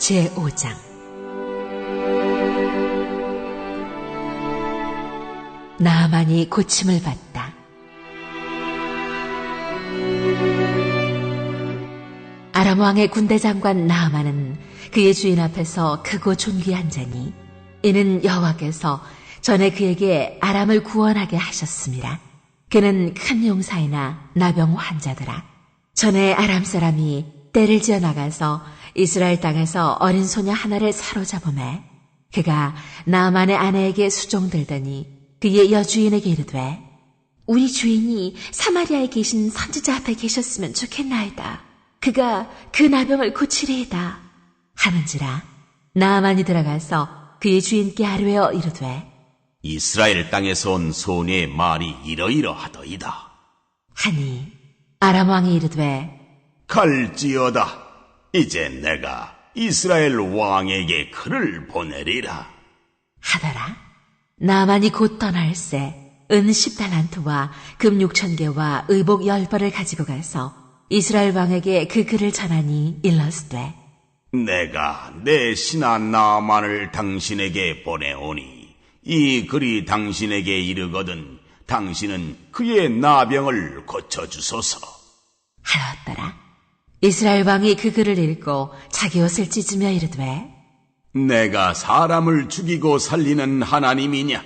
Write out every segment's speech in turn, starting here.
제5장 나만이 고침을 받다. 아람 왕의 군대 장관 나아만은 그의 주인 앞에서 크고 존귀한 자니 이는 여호와께서 전에 그에게 아람을 구원하게 하셨습니다. 그는 큰 용사이나 나병 환자더라. 전에 아람 사람이 때를 지어 나가서 이스라엘 땅에서 어린 소녀 하나를 사로잡음에 그가 나만의 아내에게 수종들더니 그의 여주인에게 이르되 우리 주인이 사마리아에 계신 선지자 앞에 계셨으면 좋겠나이다. 그가 그 나병을 고치리이다. 하는지라 나만이 들어가서 그의 주인께 아뢰어 이르되 이스라엘 땅에서 온 소녀의 말이 이러이러하더이다. 하니 아람 왕이 이르되 갈지어다. 이제 내가 이스라엘 왕에게 글을 보내리라. 하더라. 나만이 곧 떠날새 은 십달란트와 금 육천 개와 의복 열 벌을 가지고 가서 이스라엘 왕에게 그 글을 전하니 일러스되 내가 내 신하 나만을 당신에게 보내오니 이 글이 당신에게 이르거든 당신은 그의 나병을 고쳐주소서. 하였더라. 이스라엘 왕이 그 글을 읽고 자기 옷을 찢으며 이르되 내가 사람을 죽이고 살리는 하나님이냐?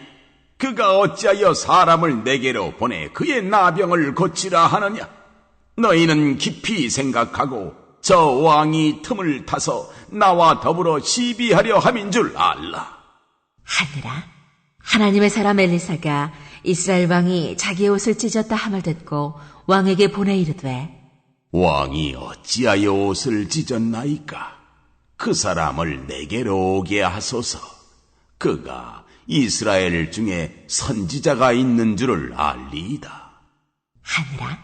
그가 어찌하여 사람을 내게로 보내 그의 나병을 고치라 하느냐? 너희는 깊이 생각하고 저 왕이 틈을 타서 나와 더불어 시비하려 함인 줄 알라. 하니라. 하나님의 사람 엘리사가 이스라엘 왕이 자기 옷을 찢었다 함을 듣고 왕에게 보내 이르되 왕이 어찌하여 옷을 찢었나이까? 그 사람을 내게로 오게 하소서. 그가 이스라엘 중에 선지자가 있는 줄을 알리이다. 하니라.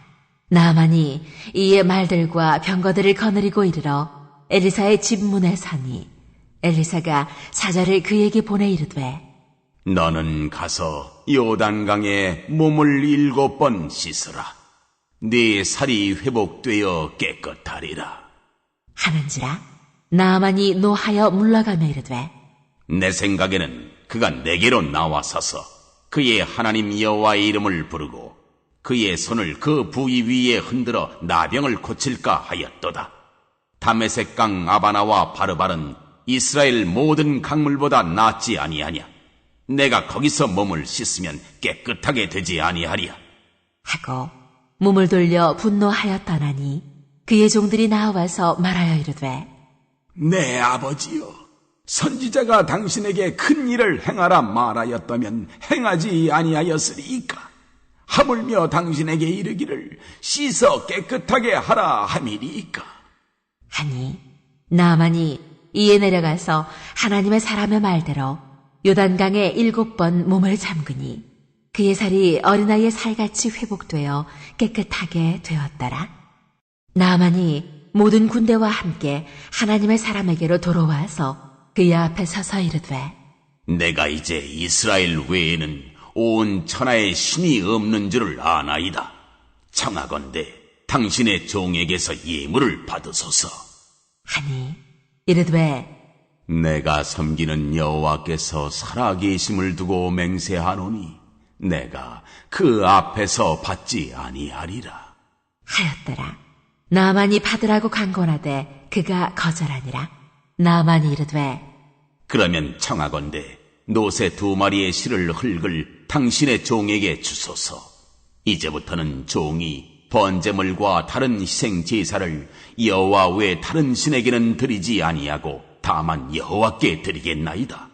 나만이 이의 말들과 병거들을 거느리고 이르러 엘리사의 집 문에 서니 엘리사가 사자를 그에게 보내 이르되 너는 가서 요단강에 몸을 일곱 번 씻으라. 네 살이 회복되어 깨끗하리라. 하는지라 나만이 노하여 물러가며 이르되 내 생각에는 그가 내게로 나와서서 그의 하나님 여호와의 이름을 부르고 그의 손을 그 부위 위에 흔들어 나병을 고칠까 하였도다. 다메섹 강 아바나와 바르바른 이스라엘 모든 강물보다 낫지 아니하냐. 내가 거기서 몸을 씻으면 깨끗하게 되지 아니하리야. 하고 몸을 돌려 분노하여 떠나니 그의 종들이 나와서 말하여 이르되 내 아버지여, 선지자가 당신에게 큰 일을 행하라 말하였다면 행하지 아니하였으리이까. 하물며 당신에게 이르기를 씻어 깨끗하게 하라 함이리이까. 하니 나만이 이에 내려가서 하나님의 사람의 말대로 요단강에 일곱 번 몸을 잠그니 그의 살이 어린아이의 살같이 회복되어 깨끗하게 되었더라. 나만이 모든 군대와 함께 하나님의 사람에게로 돌아와서 그의 앞에 서서 이르되 내가 이제 이스라엘 외에는 온 천하에 신이 없는 줄을 아나이다. 청하건대 당신의 종에게서 예물을 받으소서. 하니 이르되 내가 섬기는 여호와께서 살아계심을 두고 맹세하노니 내가 그 앞에서 받지 아니하리라. 하였더라. 나만이 받으라고 강권하되 그가 거절하니라. 나만이 이르되 그러면 청하건대 노새 두 마리의 실을 흙을 당신의 종에게 주소서. 이제부터는 종이 번제물과 다른 희생 제사를 여호와 외 다른 신에게는 드리지 아니하고 다만 여호와께 드리겠나이다.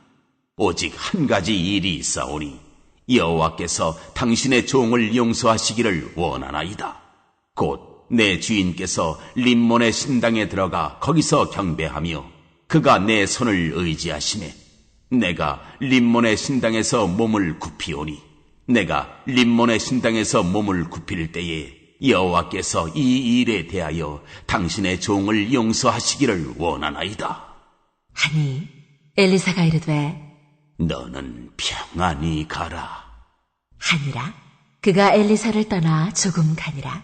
오직 한 가지 일이 있사오니 여호와께서 당신의 종을 용서하시기를 원하나이다. 곧 내 주인께서 림몬의 신당에 들어가 거기서 경배하며 그가 내 손을 의지하시네. 내가 림몬의 신당에서 몸을 굽히오니 내가 림몬의 신당에서 몸을 굽힐 때에 여호와께서 이 일에 대하여 당신의 종을 용서하시기를 원하나이다. 하니 엘리사가 이르되 너는 평안히 가라. 하니라. 그가 엘리사를 떠나 조금 가니라.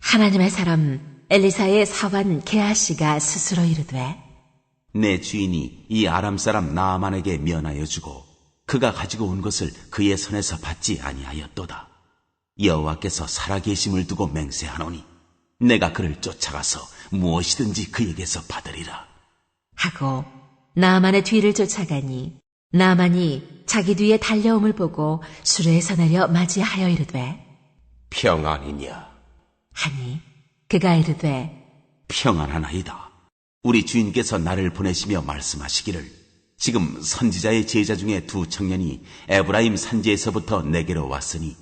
하나님의 사람 엘리사의 사환 게하시가 스스로 이르되 내 주인이 이 아람 사람 나아만에게 면하여 주고 그가 가지고 온 것을 그의 손에서 받지 아니하였도다. 여호와께서 살아계심을 두고 맹세하노니 내가 그를 쫓아가서 무엇이든지 그에게서 받으리라. 하고 나만의 뒤를 쫓아가니 나만이 자기 뒤에 달려옴을 보고 수레에서 내려 맞이하여 이르되 평안이냐? 하니 그가 이르되 평안하나이다. 우리 주인께서 나를 보내시며 말씀하시기를 지금 선지자의 제자 중에 두 청년이 에브라임 산지에서부터 내게로 왔으니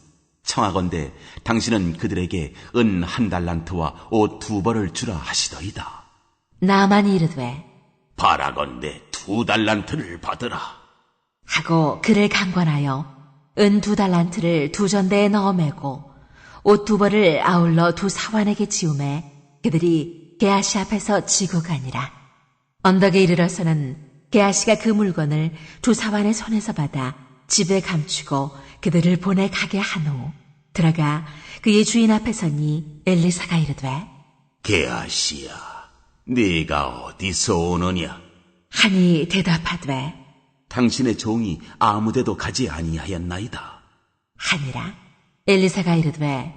청하건대 당신은 그들에게 은 한 달란트와 옷 두 벌을 주라 하시더이다. 나만이 이르되 바라건대 두 달란트를 받으라. 하고 그를 강권하여 은 두 달란트를 두 전대에 넣어 매고 옷 두 벌을 아울러 두 사환에게 지우매 그들이 게하시 앞에서 지고 가니라. 언덕에 이르러서는 게하시가 그 물건을 두 사환의 손에서 받아 집에 감추고 그들을 보내 가게 한 후 들어가 그의 주인 앞에 서니 엘리사가 이르되 게하시야, 네가 어디서 오느냐? 하니 대답하되 당신의 종이 아무데도 가지 아니하였나이다. 하니라 엘리사가 이르되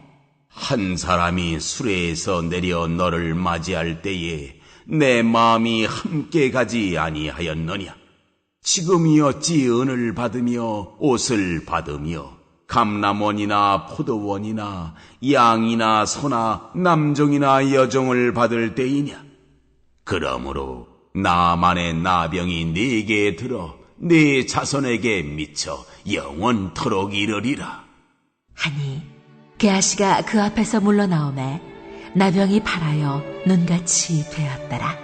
한 사람이 수레에서 내려 너를 맞이할 때에 내 마음이 함께 가지 아니하였느냐? 지금이 어찌 은을 받으며 옷을 받으며 감남원이나 포도원이나 양이나 소나 남종이나 여종을 받을 때이냐? 그러므로 나만의 나병이 네게 들어 네 자손에게 미쳐 영원토록 이르리라. 하니 게하시가 그 앞에서 물러나오매 나병이 발하여 눈같이 되었더라.